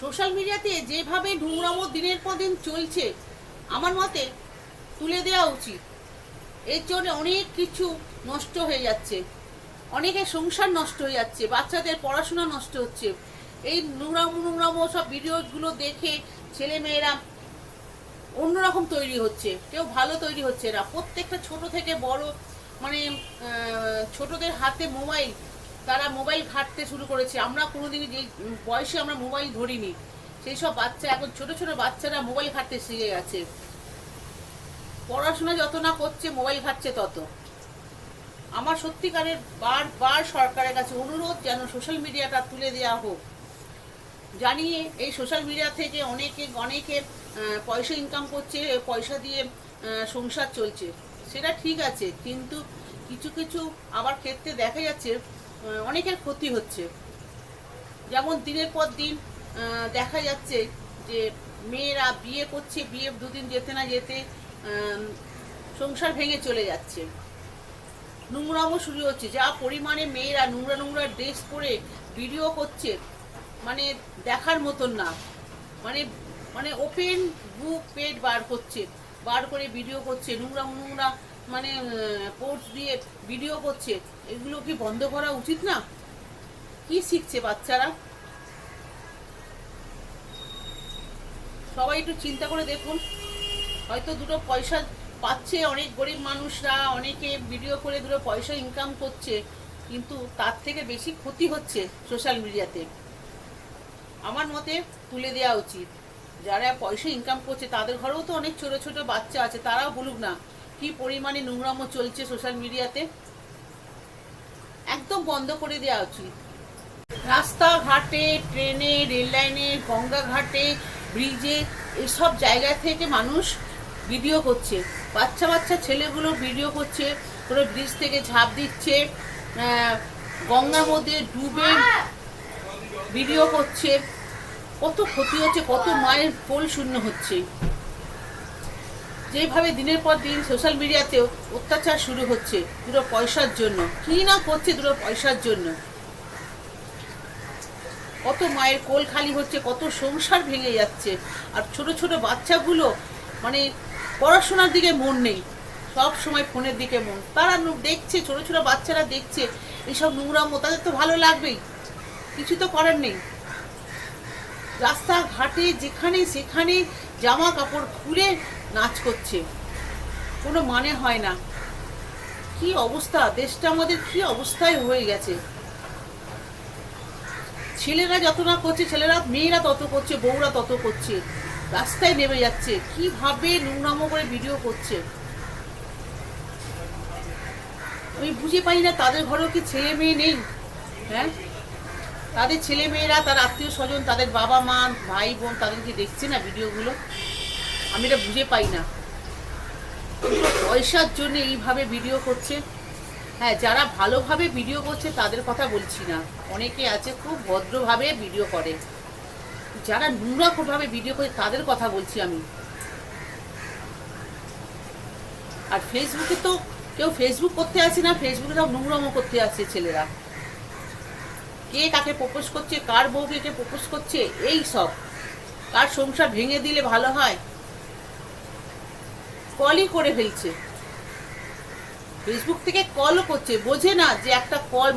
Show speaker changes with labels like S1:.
S1: Social মিডিয়াতে যেভাবে নোংরামো দিনের পর দিন চলছে, আমার মতে তুলে দেওয়া উচিত। এর জন্য অনেক কিছু নষ্ট হয়ে যাচ্ছে। অনেকের সংসার নষ্ট হয়ে যাচ্ছে, বাচ্চাদের পড়াশোনা নষ্ট হচ্ছে। এই নোংরামো নোংরামো সব ভিডিওগুলো দেখে ছেলে মেয়েরা অন্যরকম তৈরি হচ্ছে, কেউ ভালো তৈরি হচ্ছে না। প্রত্যেকটা ছোট থেকে বড় মানে ছোটদের হাতে মোবাইল তারা মোবাইল ঘাঁটতে শুরু করেছে। আমরা কোনোদিন যে বয়সে আমরা মোবাইল ধরিনি, সেই সব বাচ্চা, এখন ছোট ছোট বাচ্চারা মোবাইল ঘাঁটতে শিখে গেছে। পড়াশোনা যত না করছে, মোবাইল ঘাটছে তত। আমার সত্যিকারের বারবার সরকারের কাছে অনুরোধ, যেন সোশ্যাল মিডিয়াটা তুলে দেওয়া হোক। জানিয়ে এই সোশ্যাল মিডিয়া থেকে অনেকে অনেকে পয়সা ইনকাম করছে, পয়সা দিয়ে সংসার চলছে। সেটা ঠিক আছে, কিন্তু কিছু কিছু আবার ক্ষেত্রে দেখা যাচ্ছে অনেকের ক্ষতি হচ্ছে। যেমন দিনের পর দিন দেখা যাচ্ছে যে মেয়েরা বিয়ে করছে, বিয়ে দুদিন যেতে না যেতে সংসার ভেঙে চলে যাচ্ছে। নোংরামো শুরু হচ্ছে। যা পরিমাণে মেয়েরা নোংরা নোংরা ড্রেস পরে ভিডিও করছে মানে দেখার মতন না। মানে মানে ওপেন বুক পেট বার করছে। বার করে ভিডিও করছে, নোংরা নোংরা মানে পোস্ট দিয়ে ভিডিও করছে। এগুলো কি বন্ধ করা উচিত না? কি শিখছে বাচ্চারা? সবাই একটু চিন্তা করে দেখুন। হয়তো দুটো পয়সা পাচ্ছে অনেক গরিব মানুষরা, অনেকে ভিডিও করে দুটো পয়সা ইনকাম করছে, কিন্তু তার থেকে বেশি ক্ষতি হচ্ছে সোশ্যাল মিডিয়াতে আমার মতে তুলে দেওয়া উচিত। যারা পয়সা ইনকাম করছে তাদের ঘরেও তো অনেক ছোট ছোট বাচ্চা আছে তারাও বলুক না। কি পরিমাণে নোংরামো চলছে সোশ্যাল মিডিয়াতে একদম বন্ধ করে দেওয়া উচিত রাস্তাঘাটে ট্রেনে রেল লাইনে গঙ্গা ঘাটে ব্রিজে এসব জায়গা থেকে মানুষ ভিডিও করছে। বাচ্চা বাচ্চা ছেলেগুলো ভিডিও করছে পুরো ব্রিজ থেকে ঝাঁপ দিচ্ছে গঙ্গার মধ্যে ডুবে ভিডিও করছে। কত ক্ষতি হচ্ছে, কত মায়ের কোল শূন্য হচ্ছে। যেভাবে দিনের পর দিন সোশ্যাল মিডিয়াতেও অত্যাচার শুরু হচ্ছে দুটো পয়সার জন্য, কি না করছে দুটো পয়সার জন্য? কত মায়ের কোল খালি হচ্ছে, কত সংসার ভেঙে যাচ্ছে। আর ছোট ছোট বাচ্চাগুলো মানে পড়াশোনার দিকে মন নেই, সব সময় ফোনের দিকে মন। তারা দেখছে, ছোট ছোট বাচ্চারা দেখছে, এইসব নোংরামো, তাদের তো ভালো লাগবেই। কিছু তো করার নেই। রাস্তাঘাটে যেখানে সেখানে জামা কাপড় খুলে নাচ করছে। কোনো মানে হয় না। কি অবস্থা? দেশটা আমাদের কি অবস্থায় হয়ে গেছে? ছেলেরা যত না করছে, ছেলেরা, মেয়েরা তত করছে, বউরা তত করছে। রাস্তায় নেমে যাচ্ছে। কীভাবে নোংরামো করে ভিডিও করছে? আমি বুঝে পাই না, তাদের ঘরেও কি ছেলে মেয়ে নেই? হ্যাঁ? তাদের ছেলে মেয়েরা তার আত্মীয় স্বজন, তাদের বাবা মা, ভাই বোন তাদেরকে দেখছে না ভিডিওগুলো। আমি এটা বুঝে পাই না। পয়সার জন্য এইভাবে ভিডিও করছে। হ্যাঁ যারা ভালোভাবে ভিডিও করছে তাদের কথা বলছি না। অনেকে আছে খুব ভদ্রভাবে ভিডিও করে। যারা নোংরাভাবে ভিডিও করে তাদের কথা বলছি আমি। আর ফেসবুকে তো কেউ ফেসবুক করতে আসে না ফেসবুকে সব নোংরামো করতে আসছে ছেলেরা। কে কাকে প্রপোজ করছে, কার বউকে কে প্রপোজ করছে, এই সব। কার সংসার ভেঙে দিলে ভালো হয়? কলই করে ফেলছে। ফেসবুক থেকে কলও করছে। বোঝে না যে একটা কল